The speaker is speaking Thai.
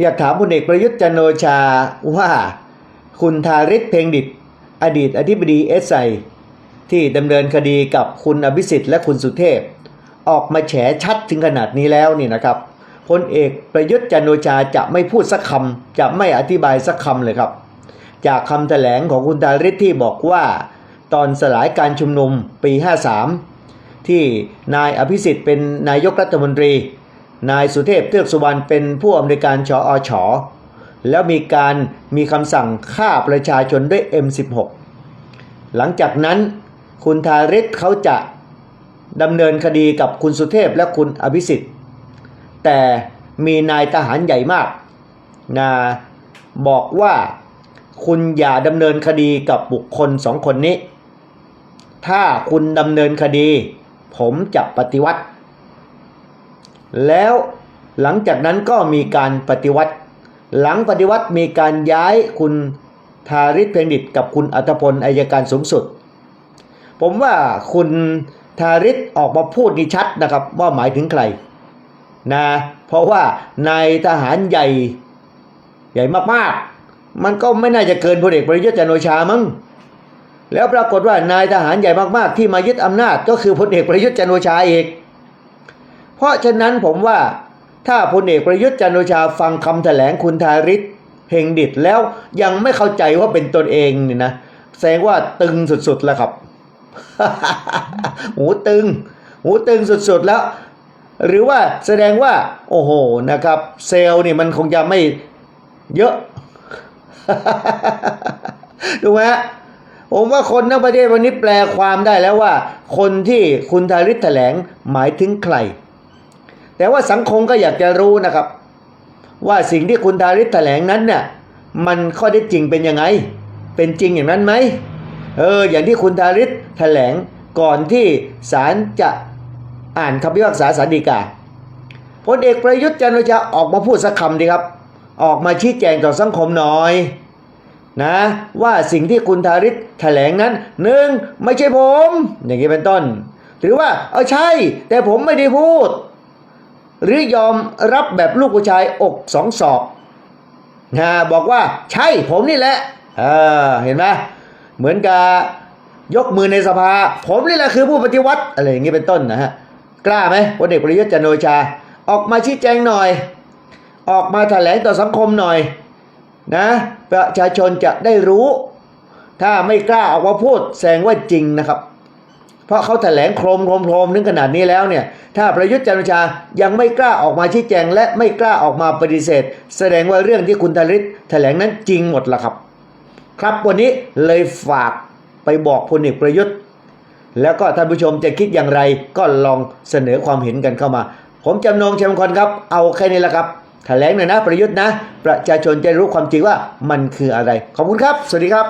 อยากถามพลเอกประยุทธ์จันโอชาว่าคุณทาริศเพ็งดิตอดีตอธิบดีเอสไอที่ดำเนินคดีกับคุณอภิสิทธิ์และคุณสุเทพ ออกมาแฉชัดถึงขนาดนี้แล้วนี่นะครับพลเอกประยุทธ์จันโอชาจะไม่พูดสักคำจะไม่อธิบายสักคำเลยครับ จากคำแถลงของคุณทาริศที่บอกว่า ตอนสลายการชุมนุมปี 53 ที่นายอภิสิทธิ์เป็นนายกรัฐมนตรี นายสุเทพเทือกสุวรรณเป็นผู้อำนวยการชออชอแล้วมีการมีคำสั่งฆ่าประชาชนด้วย M16 หลังจากนั้นคุณทาริศเขาจะดำเนินคดีกับคุณสุเทพและคุณอภิสิทธิ์ แต่มีนายทหารใหญ่มากนะบอกว่าคุณอย่าดำเนินคดีกับบุคคลสองคนนี้ ถ้าคุณดำเนินคดี ผมจะปฏิวัติ แล้วหลังจากนั้นก็มีการปฏิวัติ หลังปฏิวัติมีการย้ายคุณทาริศเพ็งดิตกับคุณอัธพลอายการสูงสุด ผมว่าคุณทาริศออกมาพูดนี่ชัดนะครับ ว่าหมายถึงใครนะเพราะว่านายทหารใหญ่ใหญ่มากๆ มันก็ไม่น่าจะเกินพลเอกประยุทธ์จันโอชามั้งแล้วปรากฏว่านายทหารใหญ่มากๆ ที่มายึดอำนาจก็คือพลเอกประยุทธ์จันโอชาเอง เพราะฉะนั้นผมว่าถ้าพลเอกประยุทธ์จันโอชาฟังคำแถลงคุณทาริศเฮงดิตแล้วยังไม่เข้าใจว่าเป็นตนเองนี่นะแสดงว่าตึงสุดๆแล้วครับ หูตึง หูตึงสุดๆแล้ว หรือว่าแสดงว่า โอ้โหนะครับ เซลล์นี่มันคงจะไม่เยอะถูไหมผมว่าคนทั้งประเทศวันนี้แปลความได้แล้วว่า คนที่คุณทาริศแถลงหมายถึงใคร แต่ว่าสังคมก็อยากจะรู้นะครับ ว่าสิ่งที่คุณทาริศแถลงนั้นเนี่ยมันข้อเท็จจริงเป็นยังไง เป็นจริงอย่างนั้นไหมเอออย่างที่คุณทาริศแถลงก่อนที่ศาลจะอ่านคำพิพากษาศาลฎีกาพลเอกประยุทธ์จันทร์โอชาออกมาพูดสักคำดีครับ ออกมาชี้แจงต่อสังคมหน่อยนะว่าสิ่งที่คุณทาริศแถลงนั้นหนึ่งไม่ใช่ผม อย่างนี้เป็นต้น หรือว่าเออใช่ แต่ผมไม่ได้พูด หรือยอมรับแบบลูกผู้ชายอกสองศอกนะบอกว่าใช่ผมนี่แหละเออเห็นไหมเหมือนกับยกมือในสภา ผมนี่แหละคือผู้ปฏิวัติอะไรอย่างนี้เป็นต้นนะฮะกล้าไหมพลเอกประยุทธ์จันโอชา ออกมาชี้แจงหน่อย ออกมาแถลงต่อสังคมหน่อยนะประชาชนจะได้รู้ ถ้าไม่กล้าออกมาพูดแสดงว่าจริงนะครับ เพราะเขาแถลงโครมโครมโครมถึงขนาดนี้แล้วเนี่ย ถ้าประยุทธ์จันทร์โอชายังไม่กล้าออกมาชี้แจง และไม่กล้าออกมาปฏิเสธ แสดงว่าเรื่องที่คุณธริศแถลงนั้นจริงหมดละครับ ครับวันนี้เลยฝากไปบอกพลเอกประยุทธ์ แล้วก็ท่านผู้ชมจะคิดอย่างไรก็ลองเสนอความเห็นกันเข้ามา ผมจำนงเชมคอนครับ เอาแค่นี้ละครับแถลงหน่อยนะประยุทธ์นะ ประชาชนจะรู้ความจริงว่ามันคืออะไร ขอบคุณครับ สวัสดีครับ